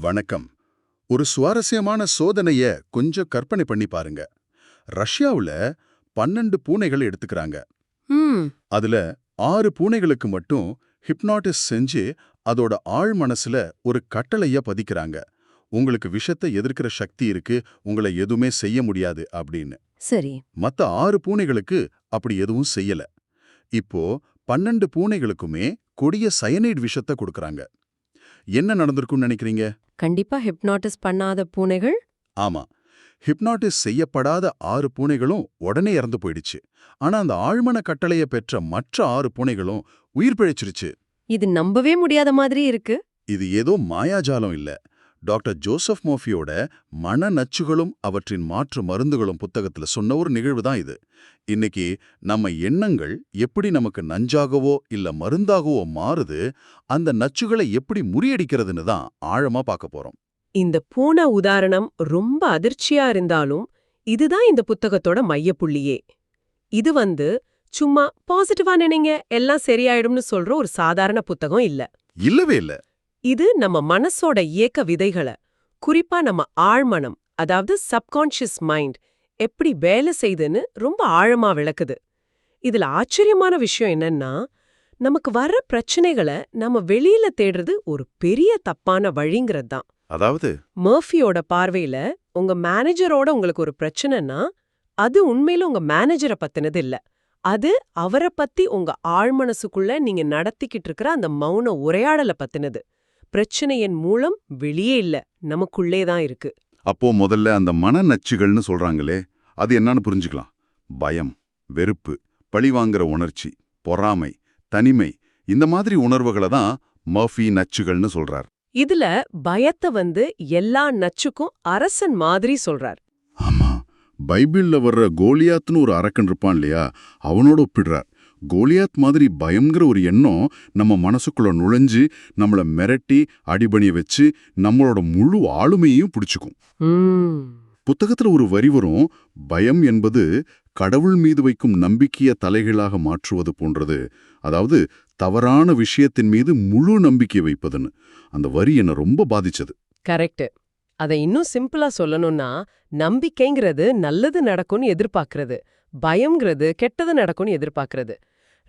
வணக்கம். ஒரு சுவாரஸ்யமான சோதனைய கொஞ்சம் கற்பனை பண்ணி பாருங்க. ரஷ்யாவுல பன்னெண்டு பூனைகள் எடுத்துக்கறாங்க. அதுல ஆறு பூனைகளுக்கு மட்டும் ஹிப்னாட்டிஸ் செஞ்சு அதோட ஆழ் மனசுல ஒரு கட்டளைய பதிக்கிறாங்க. உங்களுக்கு விஷத்தை எதிர்க்கிற சக்தி இருக்கு உங்களை எதுவுமே செய்ய முடியாது அப்படின்னு. சரி. மத்த ஆறு பூனைகளுக்கு அப்படி எதுவும் செய்யல. இப்போ பன்னெண்டு பூனைகளுக்குமே கொடிய சயனைட் விஷத்தை கொடுக்கறாங்க. என்ன நடந்திருக்கும்னு நினைக்கிறீங்க? கண்டிப்பா ஹிப்னாட்டிஸ் பண்ணாத பூனைகள்? ஆமா. ஹிப்னாட்டிஸ் செய்யப்படாத ஆறு பூனைகளும் உடனே இறந்து போயிடுச்சு. ஆனா அந்த ஆழ்மன கட்டளைய பெற்ற மற்ற ஆறு பூனைகளும் உயிர் பிழைச்சிருச்சு. இது நம்பவே முடியாத மாதிரி இருக்கு. இது ஏதோ மாயாஜாலம் இல்ல. டாக்டர் ஜோசப் மோஃபியோட மன நச்சுகளும் அவற்றின் மாற்று மருந்துகளும் புத்தகத்துல சொன்ன ஒரு நிகழ்வு தான் இது. இன்னைக்கு நம்ம எண்ணங்கள் எப்படி நமக்கு நஞ்சாகவோ இல்ல மருந்தாகவோ மாறுது அந்த நச்சுகளை எப்படி முறியடிக்கிறதுன்னு தான் ஆழமா பார்க்க போறோம். இந்த பூனை உதாரணம் ரொம்ப அதிர்ச்சியா இருந்தாலும் இதுதான் இந்த புத்தகத்தோட மையப்புள்ளியே. இது வந்து சும்மா பாசிட்டிவா நினைங்க எல்லாம் சரியாயிடும்னு சொல்ற ஒரு சாதாரண புத்தகம் இல்ல. இல்லவே இல்ல. இது நம்ம மனசோட இயக்க விதைகள குறிப்பா நம்ம ஆழ்மனம் அதாவது சப்கான்ஷியஸ் மைண்ட் எப்படி வேலை செய்துன்னு ரொம்ப ஆழமா விளக்குது. இதுல ஆச்சரியமான விஷயம் என்னன்னா நமக்கு வர்ற பிரச்சனைகளை நம்ம வெளியில தேடுறது ஒரு பெரிய தப்பான வழிங்கிறது தான். அதாவது? மர்ஃபியோட பார்வையில உங்க மேனேஜரோட உங்களுக்கு ஒரு பிரச்சனைனா அது உண்மையில உங்க மேனேஜரை பத்தினது இல்ல. அது அவரை பத்தி உங்க ஆழ்மனசுக்குள்ள நீங்க நடத்திக்கிட்டு இருக்கிற அந்த மௌன உரையாடல பத்தினது. பிரச்சனையின் மூலம் வெளியே இல்ல. நமக்குள்ளே தான் இருக்கு. அப்போ முதல்ல அந்த மன நச்சுகள்னு சொல்றாங்களே அது என்னன்னு புரிஞ்சுக்கலாம். பயம் வெறுப்பு பழிவாங்கிற உணர்ச்சி பொறாமை தனிமை இந்த மாதிரி உணர்வுகளை தான் மர்ஃபி நச்சுகள்னு சொல்றார். இதுல பயத்தை வந்து எல்லா நச்சுக்கும் அரசன் மாதிரி சொல்றார். ஆமா பைபிள்ல வர்ற கோலியாத்னு ஒரு அரக்கன் இருப்பான் இல்லையா அவனோட ஒப்பிடுறார். கோலியாத் மாதிரி பயம்ங்கிற ஒரு எண்ணம் நம்ம மனசுக்குள்ள நுழைஞ்சு நம்மள மிரட்டி அடிபணிய வச்சு நம்மளோட முழு ஆளுமையையும் பிடிச்சுக்கும். புத்தகத்துல ஒரு வரி வரும் பயம் என்பது கடவுள் மீது வைக்கும் நம்பிக்கைய தலைகளாக மாற்றுவது போன்றது. அதாவது தவறான விஷயத்தின் மீது முழு நம்பிக்கை வைப்பதுன்னு. அந்த வரி என்ன ரொம்ப பாதிச்சது. கரெக்ட் அதை இன்னும் சிம்பிளா சொல்லணும்னா நம்பிக்கைங்கிறது நல்லது நடக்கும்னு எதிர்பார்க்கறது. பயம்ங்கிறது கெட்டது நடக்கும்னு எதிர்பார்க்கறது.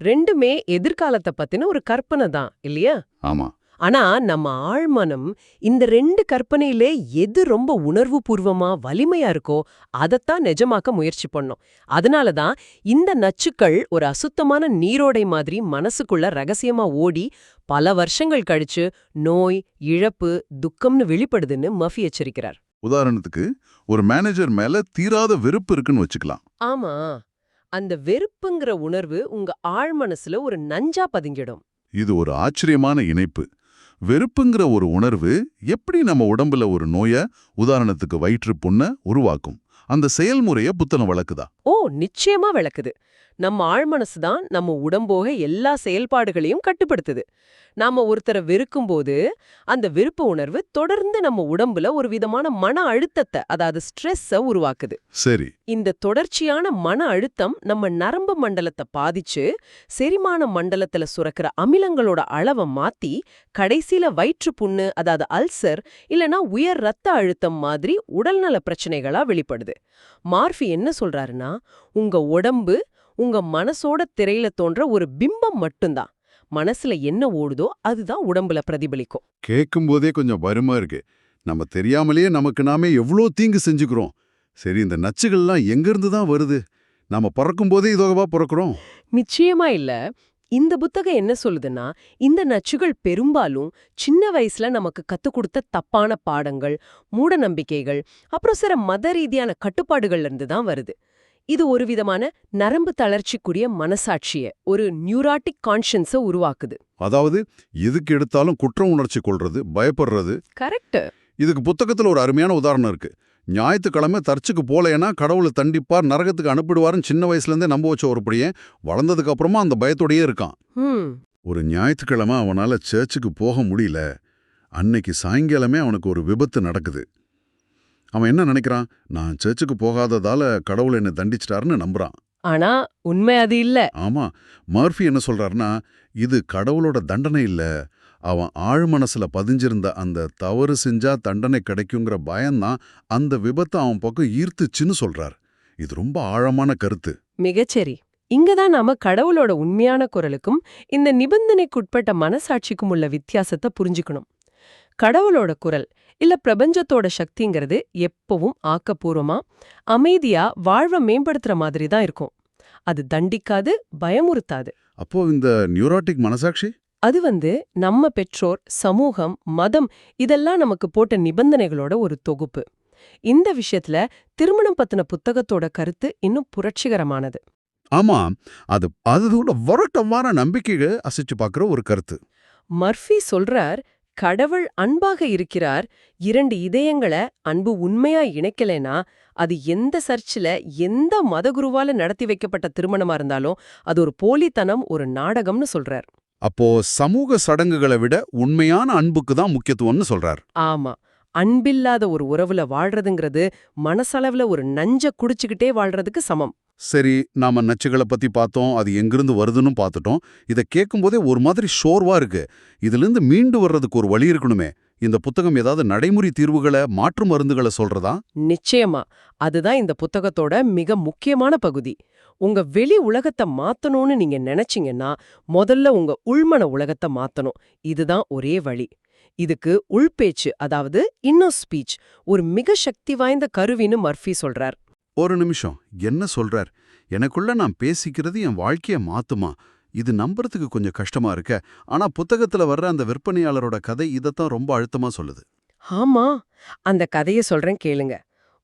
ரெண்டுமே எதிர்காலத்தை பத்தின ஒரு கற்பனை தான் இல்லையா? ஆமா. ஆனா நம்ம ஆழ்மனம் இந்த ரெண்டு கற்பனையிலே எது ரொம்ப உணர்வுபூர்வமா வலிமையா இருக்கோ அதைத்தான் நிஜமாக்க முயற்சி பண்ணோம். அதனால தான் இந்த நச்சுக்கள் ஒரு அசுத்தமான நீரோடை மாதிரி மனசுக்குள்ள ரகசியமா ஓடி பல வருஷங்கள் கழிச்சு நோய் இழப்பு துக்கம்னு வெளிப்படுதுன்னு மஃபி எச்சரிக்கிறார். உதாரணத்துக்கு ஒரு மேனேஜர் மேல தீராத வெறுப்பு இருக்குன்னு வச்சுக்கலாம். ஆமா. அந்த வெறுப்புங்கிற உணர்வு உங்க ஆழ்மனசுல ஒரு நஞ்சா பதிங்கிடும். இது ஒரு ஆச்சரியமான இணைப்பு. வெறுப்புங்கிற ஒரு உணர்வு எப்படி நம்ம உடம்புல ஒரு நோய உதாரணத்துக்கு வயிற்று புண்ண உருவாக்கும்? அந்த செயல்முறைய புத்தகம் வழக்குதா ஓ நிச்சயமா விளக்குது. நம்ம ஆழ்மனசு தான் நம்ம உடம்போக எல்லா செயல்பாடுகளையும் கட்டுப்படுத்துது. நாம ஒருத்தரை வெறுக்கும்போது அந்த விருப்ப உணர்வு தொடர்ந்து நம்ம உடம்புல ஒரு விதமான மன அழுத்தத்தை அதாவது ஸ்ட்ரெஸ்ஸ உருவாக்குது. சரி. இந்த தொடர்ச்சியான மன அழுத்தம் நம்ம நரம்பு மண்டலத்தை பாதிச்சு செரிமான மண்டலத்துல சுரக்கிற அமிலங்களோட அளவை மாத்தி கடைசியில வயிற்று புண்ணு அதாவது அல்சர் இல்லனா உயர் ரத்த அழுத்தம் மாதிரி உடல்நல பிரச்சனைகளா வெளிப்படுது. மார்ஃபி என்ன சொல்றாருன்னா உங்க உடம்பு உங்க மனசோட திரையில தோன்ற ஒரு பிம்பம் மட்டும்தான். மனசுல என்ன ஓடுதோ அதுதான் உடம்புல பிரதிபலிக்கும். கேட்கும்போதே கொஞ்சம் வருமா இருக்கு. நம்ம தெரியாமலேயே நமக்கு நாமே எவ்வளோ தீங்கு செஞ்சுக்கிறோம். சரி இந்த நச்சுகள்லாம் எங்கிருந்து தான் வருது? நாம பிறக்கும்போதே இதோகவா பிறக்கிறோம். நிச்சயமா இல்ல. இந்த புத்தகம் என்ன சொல்லுதுன்னா இந்த நச்சுகள் பெரும்பாலும் சின்ன வயசுல நமக்கு கத்துக் கொடுத்த தப்பான பாடங்கள் மூட நம்பிக்கைகள் அப்புறம் சில மத ரீதியான கட்டுப்பாடுகள்ல இருந்து தான் வருது. இது ஒரு விதமான நரம்பு தளர்ச்சிக்குரிய மனசாட்சிய ஒரு நியூராட்டிக் கான்ஷியன்ஸ உருவாக்குது. அதாவது எதுக்கு எடுத்தாலும் குற்ற உணர்ச்சி கொள்றது பயப்படுறது. கரெக்ட் இதுக்கு புத்தகத்துல ஒரு அருமையான உதாரணம் இருக்கு. ஞாயிற்றுக்கிழமை தர்ச்சுக்கு போலேன்னா கடவுளை தண்டிப்பார் நரகத்துக்கு அனுப்பிடுவாருன்னு சின்ன வயசுல இருந்தே நம்ப வச்ச ஒரு பையன் வளர்ந்ததுக்கு அப்புறமா அந்த பயத்தோடயே இருக்கான். ஒரு ஞாயிற்றுக்கிழமை அவனால சர்ச்சுக்கு போக முடியல. அன்னைக்கு சாயங்காலமே அவனுக்கு ஒரு விபத்து நடக்குது. அவன் என்ன நினைக்கிறான்? நான் சர்ச்சுக்கு போகாததால கடவுள் என்னை தண்டிச்சிட்டாருன்னு நம்புறான். ஆனா உண்மை அது இல்ல. ஆமா. மர்ஃபி என்ன சொல்றாருன்னா இது கடவுளோட தண்டனை இல்ல. அவன் ஆழ் மனசுல பதிஞ்சிருந்த அந்த தவறு செஞ்சா தண்டனை கிடைக்குங்கிற பயம்தான் அந்த விபத்தை அவன் பக்கம் ஈர்த்துச்சுன்னு சொல்றார். இது ரொம்ப ஆழமான கருத்து. மிகச்சரி. இங்கதான் நாம கடவுளோட உண்மையான குரலுக்கும் இந்த நிபந்தனைக்குட்பட்ட மனசாட்சிக்கும் உள்ள வித்தியாசத்தை புரிஞ்சுக்கணும். கடவுளோட குரல் இல்ல பிரபஞ்சத்தோட சக்திங்கிறது எப்பவும் ஆக்கப்பூர்வமா அமைதியா வாழ்வை மேம்படுத்துற மாதிரி தான் இருக்கும். அது தண்டிக்காது பயமுறுத்தாது. அப்போ இந்த நியூரோட்டிக் மனசாட்சி? அது வந்து நம்ம பெற்றோர் சமூகம் மதம் இதெல்லாம் நமக்கு போட்ட நிபந்தனைகளோட ஒரு தொகுப்பு. இந்த விஷயத்துல திருமணம் பத்தின புத்தகத்தோட கருத்து இன்னும் புரட்சிகரமானது. ஆமா அது அதோட வரட்டமான நம்பிக்கையை அசைச்சு பார்க்குற ஒரு கருத்து. மர்ஃபி சொல்றார் கடவுள் அன்பாக இருக்கிறார். இரண்டு இதயங்களை அன்பு உண்மையா இணைக்கலைனா அது எந்த சர்ச்சில் எந்த மதகுருவால நடத்தி வைக்கப்பட்ட திருமணமா இருந்தாலும் அது ஒரு போலித்தனம் ஒரு நாடகம்னு சொல்றார். அப்போ சமூக சடங்குகளை விட உண்மையான அன்புக்கு தான் முக்கியத்துவம்னு சொல்றார். ஆமா. அன்பில்லாத ஒரு உறவுல வாழ்றதுங்கிறது மனசளவுல ஒரு நஞ்ச குடிச்சுக்கிட்டே வாழ்றதுக்கு சமம். சரி நாம நச்சுகளை பத்தி பார்த்தோம் அது எங்கிருந்து வருதுன்னு பார்த்துட்டோம். இதை கேட்கும்போதே ஒரு மாதிரி ஷோர்வா இருக்கு. இதிலிருந்து மீண்டு வர்றதுக்கு ஒரு வழி இருக்கணுமே. இந்த புத்தகம் ஏதாவது நடைமுறை தீர்வுகளை மாற்று மருந்துகளை சொல்றதா? நிச்சயமா. அதுதான் இந்த புத்தகத்தோட மிக முக்கியமான பகுதி. உங்க வெளி உலகத்தை மாத்தணும்னு நீங்க நினைச்சீங்கன்னா முதல்ல உங்க உள்மன உலகத்தை மாத்தணும். இதுதான் ஒரே வழி. இதுக்கு உள்பேச்சு அதாவது இன்னோ ஸ்பீச் ஒரு மிக சக்தி வாய்ந்த கருவின்னு மர்ஃபி சொல்றார். ஒரு நிமிஷம். என்ன சொல்றார்? எனக்குள்ள நான் பேசிக்கிறது என் வாழ்க்கைய மாத்துமா? இது நம்புறதுக்கு கொஞ்சம் கஷ்டமா இருக்க. ஆனா புத்தகத்துல வர்ற அந்த விற்பனையாளரோட கதை இதைத்தான் ரொம்ப அழுத்தமா சொல்லுது. ஆமா. அந்த கதைய சொல்றேன் கேளுங்க.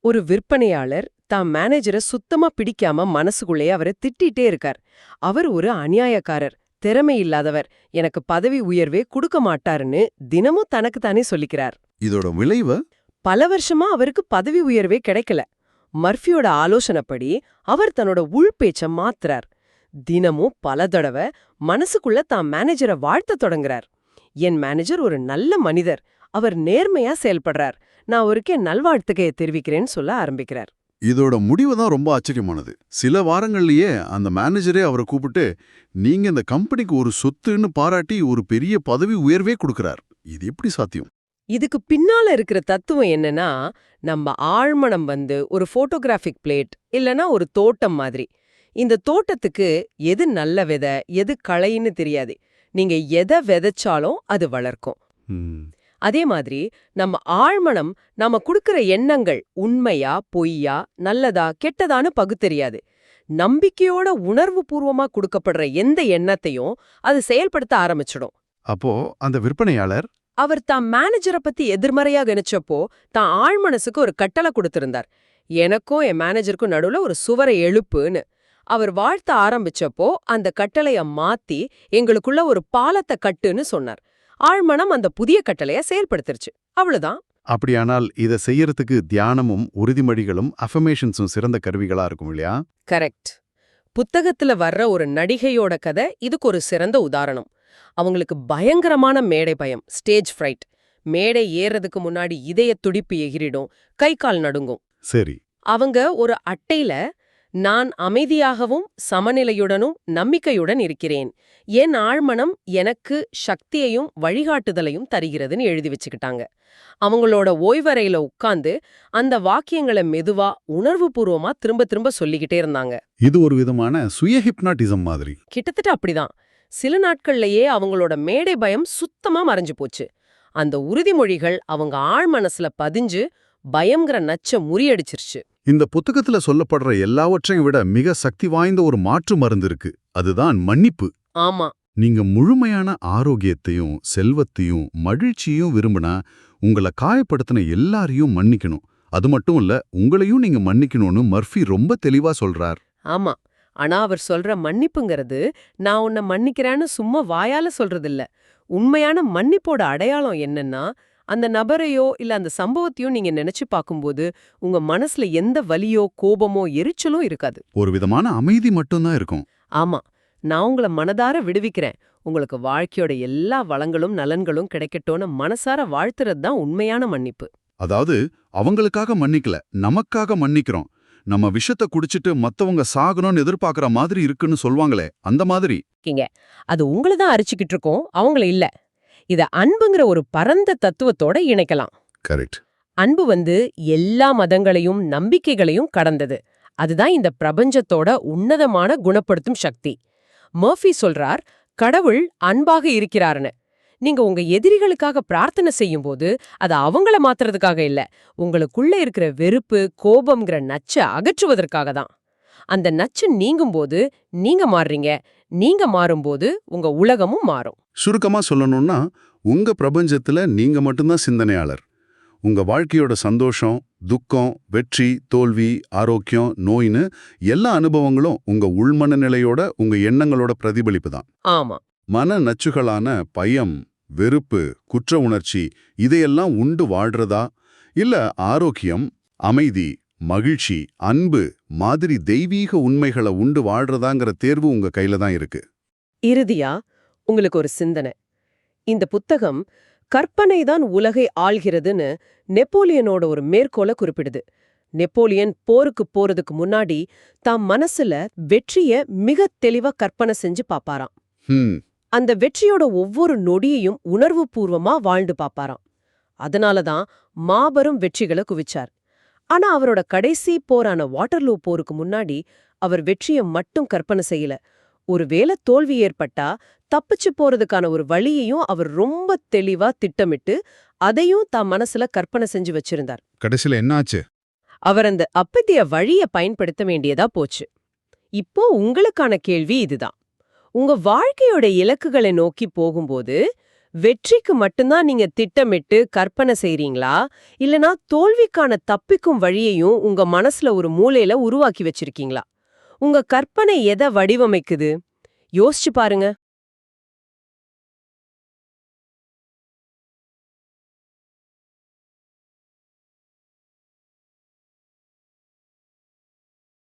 ஒரு விற்பனையாளர் தான் மேனேஜரை சுத்தமா பிடிக்காம மனசுக்குள்ளேயே அவரை திட்டிட்டே இருக்கார். அவர் ஒரு அநியாயக்காரர் திறமை இல்லாதவர். எனக்கு பதவி உயர்வே கொடுக்க மாட்டாருன்னு தினமும் தனக்கு தானே சொல்லிக்கிறார். இதோட விளைவு? பல வருஷமா அவருக்கு பதவி உயர்வே கிடைக்கல. மர்ஃபியோட ஆலோசனைப்படி அவர் தன்னோட உள்பேச்ச மாத்துறார். தினமும் பல தடவை மனசுக்குள்ள தான் மேனேஜரை வாழ்த்த தொடங்குறார். என் மேனேஜர் ஒரு நல்ல மனிதர். அவர் நேர்மையா செயல்படுறார். நான் அவருக்கே நல்வாழ்த்துக்கையை தெரிவிக்கிறேன்னு சொல்ல ஆரம்பிக்கிறார். இதோட முடிவு தான் ரொம்ப ஆச்சரியமானது. சில வாரங்கள்லயே அந்த மேனேஜரே அவரை கூப்பிட்டு நீங்க இந்த கம்பெனிக்கு ஒரு சொத்துன்னு பாராட்டி ஒரு பெரிய பதவி உயர்வே கொடுக்கறார். இது எப்படி சாத்தியம்? இதுக்கு பின்னால இருக்கிற தத்துவம் என்னன்னா நம்ம ஆழ்மனம் வந்து ஒரு போட்டோகிராஃபிக் பிளேட் இல்லனா ஒரு தோட்டம் மாதிரி. இந்த தோட்டத்துக்கு எது நல்ல விதை எது களைன்னு தெரியாது. நீங்க எதை விதைச்சாலும் அது வளர்க்கும். அதே மாதிரி நம்ம ஆழ்மனம் நாம குடுக்கிற எண்ணங்கள் உண்மையா பொய்யா நல்லதா கெட்டதான்னு பகுத்தெரியாது நம்பிக்கையோட உணர்வு பூர்வமா கொடுக்கப்படுற எந்த எண்ணத்தையும் அது செயல்படுத்த ஆரம்பிச்சிடும். அப்போ அந்த விற்பனையாளர்? அவர் தான் மேனேஜரை பத்தி எதிர்மறையா கணிச்சப்போ தான் ஆழ்மனசுக்கு ஒரு கட்டளை கொடுத்திருந்தார். எனக்கும் என் மேனேஜருக்கும் நடுவுல ஒரு சுவரை எழுப்புன்னு. அவர் வாழ்த்த ஆரம்பிச்சப்போ அந்த கட்டளைய மாத்தி எங்களுக்குள்ள ஒரு பாலத்தை கட்டுன்னு சொன்னார். ஆழ்மனம் அந்த புதிய கட்டளைய செயல்படுத்திருச்சு. அவ்வளவுதான். அப்படியானால் இதை செய்யறதுக்கு தியானமும் உறுதிமொழிகளும் அஃபர்மேஷன்ஸும் சிறந்த கருவிகளா இருக்கும் இல்லையா? கரெக்ட் புத்தகத்துல வர்ற ஒரு நடிகையோட கதை இதுக்கு ஒரு சிறந்த உதாரணம். அவங்களுக்கு பயங்கரமான மேடை பயம் ஸ்டேஜ் ஃப்ரைட் மேடை ஏறதுக்கு முன்னாடி இதய துடிப்பு எகிரிடும் கை கால் நடுங்கும். சரி. அவங்க ஒரு அட்டையில நான் அமைதியாகவும் சமநிலையுடனும் நம்பிக்கையுடன் இருக்கிறேன். என் ஆழ்மனம் எனக்கு சக்தியையும் வழிகாட்டுதலையும் தருகிறதுன்னு எழுதி வச்சுக்கிட்டாங்க. அவங்களோட ஓய்வறையில உட்கார்ந்து அந்த வாக்கியங்களை மெதுவா உணர்வுபூர்வமா திரும்ப திரும்ப சொல்லிக்கிட்டே இருந்தாங்க. இது ஒரு விதமான சுய ஹிப்னாட்டிசம் மாதிரி. கிட்டத்தட்ட அப்படிதான். சில நாட்கள்லயே அவங்களோட மேடை பயம் சுத்தமா மறைஞ்சு போச்சு. அந்த உறுதிமொழிகள் அவங்க ஆழ் மனசுல பதிஞ்சு பயம்ங்கிற நச்ச முறியடிச்சிருச்சு. இந்த புத்தகத்துல சொல்லப்படுற எல்லாவற்றையும் விட மிக சக்தி வாய்ந்த ஒரு மாற்று மருந்து இருக்கு. அதுதான் மன்னிப்பு. ஆமா. நீங்க முழுமையான ஆரோக்கியத்தையும் செல்வத்தையும் மகிழ்ச்சியும் விரும்பினா உங்களை காயப்படுத்தின எல்லாரையும் மன்னிக்கணும். அது மட்டும் இல்ல உங்களையும் நீங்க மன்னிக்கணும்னு மர்ஃபி ரொம்ப தெளிவா சொல்றார். ஆமா. ஆனா அவர் சொல்ற மன்னிப்புங்கிறது நான் உன்னை மன்னிக்கிறேன்னு சும்மா வாயால சொல்றதில்ல. உண்மையான மன்னிப்போட அடையாளம் என்னன்னா அந்த நபரையோ இல்ல அந்த சம்பவத்தையோ நீங்க நினைச்சு பார்க்கும்போது உங்க மனசுல எந்த வலியோ கோபமோ எரிச்சலும் இருக்காது. ஒரு விதமான அமைதி மட்டும்தான் இருக்கும். ஆமா. நான் உங்கள மனதார விடுவிக்கிறேன். உங்களுக்கு வாழ்க்கையோட எல்லா வளங்களும் நலன்களும் கிடைக்கட்டும்னு மனசார வாழ்த்துறது தான் உண்மையான மன்னிப்பு. அதாவது அவங்களுக்காக மன்னிக்கல. நமக்காக மன்னிக்கிறோம். நம்ம விஷத்தை குடிச்சிட்டு மத்தவங்க சாகணும்னு எதிர்பார்க்கற மாதிரி இருக்குன்னு சொல்வாங்களே அந்த மாதிரி. அது உங்களை தான் அரிச்சுக்கிட்டு இருக்கோம். அவங்கள இல்ல. இத அன்புங்கிற ஒரு பரந்த தத்துவத்தோட இணைக்கலாம். கரெக்ட் அன்பு வந்து எல்லா மதங்களையும் நம்பிக்கைகளையும் கடந்தது. அதுதான் இந்த பிரபஞ்சத்தோட உன்னதமான குணப்படுத்தும் சக்தி. மர்ஃபி சொல்றார் கடவுள் அன்பாக இருக்கிறாருன்னு. நீங்க உங்க எதிரிகளுக்காக பிரார்த்தனை செய்யும்போது அது அவங்கள மாத்துறதுக்காக இல்ல. உங்களுக்குள்ள இருக்கிற வெறுப்பு கோபம்ங்கிற நச்ச அகற்றுவதற்காக தான். அந்த நச்சு நீங்கும்போது நீங்க மாறுறீங்க. நீங்க மாறும்போது உங்க உலகமும் மாறும். சுருக்கமா சொல்லணும்னா உங்க பிரபஞ்சத்துல நீங்க மட்டும்தான் சிந்தனையாளர். உங்க வாழ்க்கையோட சந்தோஷம் துக்கம் வெற்றி தோல்வி ஆரோக்கியம் நோயின்னு எல்லா அனுபவங்களும் உங்க உள்மன நிலையோட உங்க எண்ணங்களோட பிரதிபலிப்பு தான். ஆமா. மன நச்சுகளான பயம் வெறுப்பு குற்ற உணர்ச்சி இதையெல்லாம் உண்டு வாழ்றதா? இல்ல ஆரோக்கியம் அமைதி மகிழ்ச்சி அன்பு மாதிரி தெய்வீக உண்மைகளை உண்டு வாழ்றதாங்கிற தேர்வு உங்க கையில தான் இருக்கு. இறுதியா உங்களுக்கு ஒரு சிந்தனை. இந்த புத்தகம் கற்பனைதான் உலகை ஆள்கிறதுன்னு நெப்போலியனோட ஒரு மேற்கோள குறிப்பிடுது. நெப்போலியன் போருக்கு போறதுக்கு முன்னாடி தாம் மனசுல வெற்றிய மிக தெளிவா கற்பனை செஞ்சு பாப்பாராம். அந்த வெற்றியோட ஒவ்வொரு நொடியையும் உணர்வுபூர்வமா வாழ்ந்து பாப்பாராம். அதனாலதான் மாபெரும் வெற்றிகளை குவிச்சார். ஆனா அவரோட கடைசி போரான வாட்டர்லூ போருக்கு முன்னாடி அவர் வெற்றிய மட்டும் கற்பனை செய்யல. ஒருவேளை தோல்வி ஏற்பட்டா தப்பிச்சு போறதுக்கான ஒரு வழியையும் அவர் ரொம்ப தெளிவா திட்டமிட்டு அதையும் தாம் மனசுல கற்பனை செஞ்சு வச்சிருந்தார். கடைசியில என்னாச்சு? அவர் அந்த அப்பத்திய வழிய பயன்படுத்த வேண்டியதா போச்சு. இப்போ உங்களுக்கான கேள்வி இதுதான். உங்க வாழ்க்கையோட இலக்குகளை நோக்கி போகும்போது வெற்றிக்கு மட்டும்தான் நீங்க திட்டமிட்டு கற்பனை செய்றீங்களா? இல்லனா தோல்விக்கான தப்பிக்கும் வழியையும் உங்க மனசுல ஒரு மூலையில உருவாக்கி வச்சிருக்கீங்களா? உங்க கற்பனை எதை வடிவமைக்குது? யோசிச்சு பாருங்க.